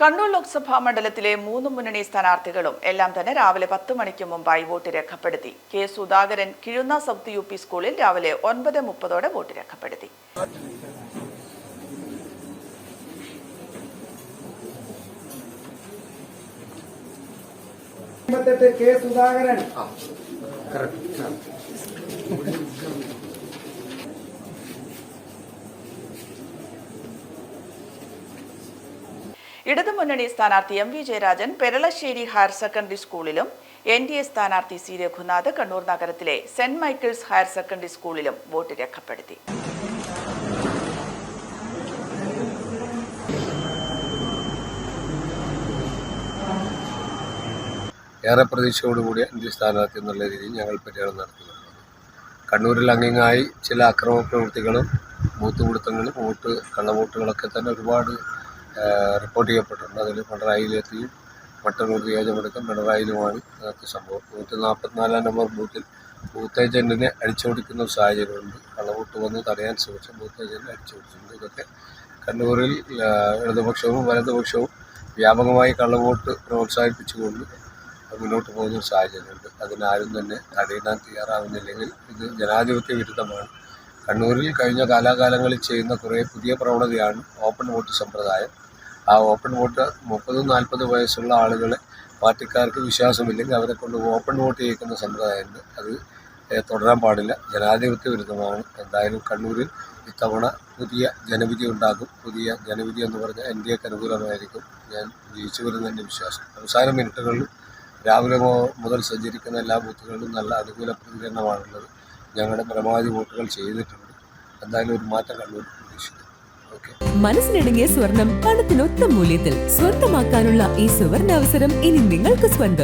കണ്ണൂർ ലോക്സഭാ മണ്ഡലത്തിലെ മൂന്ന് മുന്നണി സ്ഥാനാർത്ഥികളും എല്ലാം തന്നെ രാവിലെ പത്ത് മണിക്ക് മുമ്പായി വോട്ട് രേഖപ്പെടുത്തി. K Sudhakaran Kizhunna south U P സ്കൂളിൽ രാവിലെ ഒൻപത് മുപ്പതോടെ വോട്ട് രേഖപ്പെടുത്തി. കെ സുധാകരൻ. ഇടതുമുന്നണി സ്ഥാനാർത്ഥി M V Jayarajan Peralassery higher secondary സ്കൂളിലും എൻ ഡി എ സ്ഥാനാർത്ഥി സി രഘുനാഥ് കണ്ണൂർ നഗരത്തിലെ സെന്റ് മൈക്കിൾസ് ഹയർ സെക്കൻഡറി സ്കൂളിലും വോട്ട് രേഖപ്പെടുത്തി. ഏറെ പ്രതീക്ഷയോടുകൂടിയ അഞ്ച് സ്ഥാനാർത്ഥി എന്നുള്ള രീതിയിൽ ഞങ്ങൾ പര്യടനം നടത്തുന്നുണ്ട്. കണ്ണൂരിൽ അങ്ങിങ്ങായി ചില അക്രമ പ്രവൃത്തികളും ബൂത്ത് പിടുത്തങ്ങളും വോട്ട് കള്ളവോട്ടുകളൊക്കെ തന്നെ ഒരുപാട് റിപ്പോർട്ട് ചെയ്യപ്പെട്ടിട്ടുണ്ട്. അതിൽ പിണറായിയിലെത്തിയും മട്ടന്നൂർ നിയോജകമടക്കം പിണറായിലുമാണ് അതിനകത്ത് സംഭവം. നൂറ്റി നാൽപ്പത്തിനാലാം നമ്പർ ബൂത്തിൽ ബൂത്ത് ഏജന്റിനെ അടിച്ചോടിക്കുന്ന ഒരു സാഹചര്യമുണ്ട്. കള്ളവോട്ട് വന്ന് തടയാൻ ശ്രമിച്ച ബൂത്ത് ഏജന്റിനെ അടിച്ചോടിച്ചിട്ടുണ്ട്. ഇതൊക്കെ കണ്ണൂരിൽ ഇടതുപക്ഷവും വലതുപക്ഷവും വ്യാപകമായി കള്ളവോട്ട് പ്രോത്സാഹിപ്പിച്ചുകൊണ്ട് മുന്നോട്ട് പോകുന്ന ഒരു സാഹചര്യമുണ്ട്. അതിനാരും തന്നെ തടയിടാൻ തയ്യാറാവുന്നില്ലെങ്കിൽ ഇത് ജനാധിപത്യ വിരുദ്ധമാണ്. കണ്ണൂരിൽ കഴിഞ്ഞ കാലാകാലങ്ങളിൽ ചെയ്യുന്ന കുറേ പുതിയ പ്രവണതയാണ് ഓപ്പൺ വോട്ട് സമ്പ്രദായം. ആ ഓപ്പൺ വോട്ട് മുപ്പതും നാൽപ്പത് വയസ്സുള്ള ആളുകളെ പാർട്ടിക്കാർക്ക് വിശ്വാസമില്ലെങ്കിൽ അവരെ കൊണ്ട് ഓപ്പൺ വോട്ട് ചെയ്യിക്കുന്ന സമ്പ്രദായമുണ്ട്. അത് തുടരാൻ പാടില്ല. ജനാധിപത്യ വിരുദ്ധമാണ്. എന്തായാലും കണ്ണൂരിൽ ഇത്തവണ പുതിയ ജനവിധി ഉണ്ടാകും. പുതിയ ജനവിധി എന്ന് പറഞ്ഞാൽ എൻ ഡി എക്ക് അനുകൂലമായിരിക്കും. ഞാൻ ജയിച്ചു വരുന്നതിന്റെ വിശ്വാസം. അവസാന മിനിറ്റുകളിലും രാവിലെ മുതൽ സഞ്ചരിക്കുന്ന എല്ലാ ബൂത്തുകളിലും നല്ല അനുകൂല പ്രതികരണമാണുള്ളത്. ഞങ്ങളുടെ പരമാവധി വോട്ടുകൾ ചെയ്തിട്ടുണ്ട്. എന്തായാലും ഒരു മാറ്റം കണ്ണൂർ മനസ്സിനിണങ്ങിയ സ്വർണം പണത്തിനൊത്ത മൂല്യത്തിൽ സ്വന്തമാക്കാനുള്ള ഈ സുവർണ അവസരം ഇനി നിങ്ങൾക്ക് സ്വന്തം.